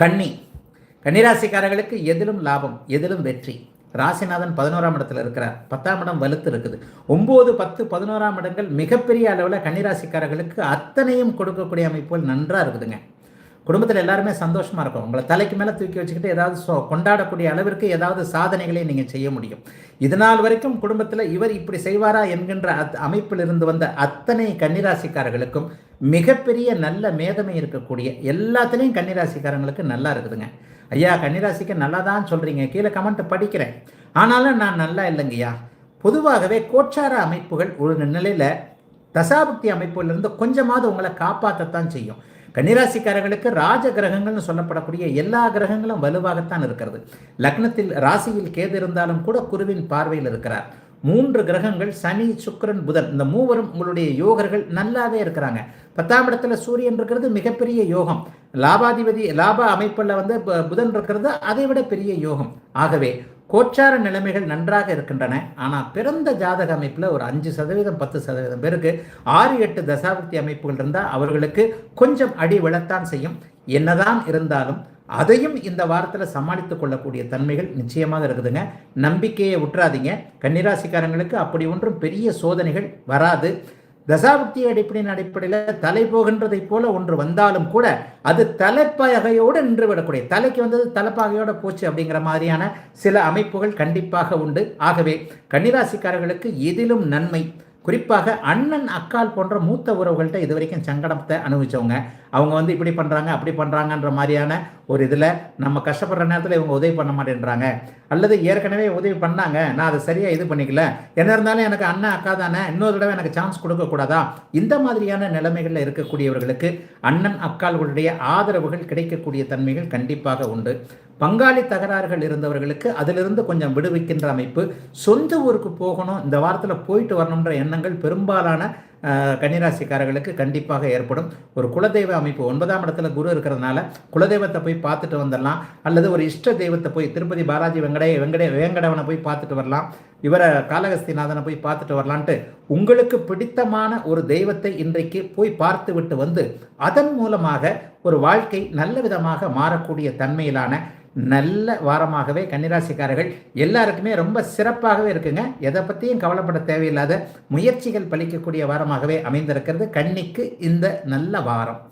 கன்னி. கன்னிராசிக்காரர்களுக்கு எதிலும் லாபம் எதிலும் வெற்றி. ராசிநாதன் பதினோராம் இடத்துல இருக்கிறார். பத்தாம் இடம் வலுத்து இருக்குது. ஒம்பது பத்து பதினோராம் இடங்கள் மிகப்பெரிய அளவில் கன்னிராசிக்காரர்களுக்கு அத்தனையும் கொடுக்கக்கூடிய அமைப்புகள் நன்றாக இருக்குதுங்க. குடும்பத்தில் எல்லாருமே சந்தோஷமாக இருக்கும் உங்களை தலைக்கு மேலே தூக்கி வச்சுக்கிட்டு ஏதாவது சொ கொண்டாடக்கூடிய அளவிற்கு ஏதாவது சாதனைகளை நீங்கள் செய்ய முடியும். இது நாள் வரைக்கும் குடும்பத்தில் இவர் இப்படி செய்வாரா என்கின்ற அத் அமைப்பிலிருந்து வந்த அத்தனை கன்னிராசிக்காரர்களுக்கும் மிகப்பெரிய நல்ல மேதமை இருக்கக்கூடிய எல்லாத்துலேயும் கன்னிராசிக்காரங்களுக்கு நல்லா இருக்குதுங்க. ஐயா கன்னிராசிக்கு நல்லா தான் சொல்கிறீங்க கீழே கமெண்ட் படிக்கிறேன். ஆனாலும் நான் நல்லா இல்லைங்கய்யா. பொதுவாகவே கோச்சார அமைப்புகள் ஒரு நிலையில் தசாபக்தி அமைப்புலேருந்து கொஞ்சமாவது உங்களை காப்பாற்றத்தான் செய்யும். கன்னிராசிக்காரர்களுக்கு ராஜ கிரகங்கள்னு சொல்லப்படக்கூடிய எல்லா கிரகங்களும் வலுவாகத்தான் இருக்கிறது. லக்னத்தில் ராசியில் கேது இருந்தாலும் கூட குருவின் பார்வையில் இருக்கிறார். மூன்று கிரகங்கள் சனி சுக்கரன் புதன் இந்த மூவரும் உங்களுடைய யோகர்கள் நல்லாவே இருக்கிறாங்க. பத்தாம் இடத்துல சூரியன் இருக்கிறது மிகப்பெரிய யோகம். லாபாதிபதி லாப அமைப்பில் வந்து புதன் இருக்கிறது அதை விட பெரிய யோகம். ஆகவே கோச்சார நிலைமைகள் நன்றாக இருக்கின்றன. ஆனால் பிறந்த ஜாதக அமைப்பில் ஒரு அஞ்சு சதவீதம் பத்து சதவீதம் பேருக்கு ஆறு எட்டு தசாபக்தி அமைப்புகள் இருந்தால் அவர்களுக்கு கொஞ்சம் அடி விழத்தான் செய்யும். என்னதான் இருந்தாலும் அதையும் இந்த வாரத்தில் சமாளித்து கொள்ளக்கூடிய தன்மைகள் நிச்சயமாக இருக்குதுங்க. நம்பிக்கையை விட்டுறாதீங்க கன்னிராசிக்காரங்களுக்கு அப்படி ஒன்றும் பெரிய சோதனைகள் வராது. தசாபக்தி அடிப்படையின் அடிப்படையில் தலை போகின்றதை போல ஒன்று வந்தாலும் கூட அது தலைப்பகையோடு நின்று விடக்கூடிய தலைக்கு வந்தது தலைப்பாகையோட போச்சு அப்படிங்கிற மாதிரியான சில அமைப்புகள் கண்டிப்பாக உண்டு. ஆகவே கன்னிராசிக்காரர்களுக்கு எதிலும் நன்மை. குறிப்பாக அண்ணன் அக்கால் போன்ற மூத்த உறவுகள்கிட்ட இது வரைக்கும் சங்கடத்தை அனுபவிச்சவங்க. அவங்க வந்து இப்படி பண்ணுறாங்க அப்படி பண்ணுறாங்கன்ற மாதிரியான ஒரு இதில் நம்ம கஷ்டப்படுற நேரத்தில் இவங்க உதவி பண்ண மாட்டேன்றாங்க. அல்லது ஏற்கனவே உதவி பண்ணாங்க நான் அதை சரியாக இது பண்ணிக்கல. என்ன இருந்தாலும் எனக்கு அண்ணன் அக்கா தானே இன்னொரு தடவை எனக்கு சான்ஸ் கொடுக்கக்கூடாதா இந்த மாதிரியான நிலைமைகளில் இருக்கக்கூடியவர்களுக்கு அண்ணன் அக்கால்களுடைய ஆதரவுகள் கிடைக்கக்கூடிய தன்மைகள் கண்டிப்பாக உண்டு. பங்காளி தகராறுகள் இருந்தவர்களுக்கு அதிலிருந்து கொஞ்சம் விடுவிக்கின்ற அமைப்பு. சொந்த ஊருக்கு போகணும் இந்த வாரத்தில் போயிட்டு வரணுன்ற எண்ணங்கள் பெரும்பாலான கன்னிராசிக்காரர்களுக்கு கண்டிப்பாக ஏற்படும். ஒரு குலதெய்வ அமைப்பு ஒன்பதாம் இடத்துல குரு இருக்கிறதுனால குலதெய்வத்தை போய் பார்த்துட்டு வந்துடலாம். அல்லது ஒரு இஷ்ட தெய்வத்தை போய் திருப்பதி பாலாஜி வெங்கடைய வெங்கடே வேங்கடவனை போய் பார்த்துட்டு வரலாம். இவரை காலகஸ்திநாதனை போய் பார்த்துட்டு வரலான்ட்டு உங்களுக்கு பிடித்தமான ஒரு தெய்வத்தை இன்றைக்கு போய் பார்த்து விட்டு வந்து அதன் மூலமாக ஒரு வாழ்க்கை நல்ல விதமாக மாறக்கூடிய தன்மையிலான நல்ல வாரமாகவே கன்னிராசிக்காரர்கள் எல்லாருக்குமே ரொம்ப சிறப்பாகவே இருக்குங்க. எதை பற்றியும் கவலைப்பட தேவையில்லாத முயற்சிகள் பலிக்கக்கூடிய வாரமாகவே அமைந்திருக்கிறது. கன்னிக்கு இந்த நல்ல வாரம்.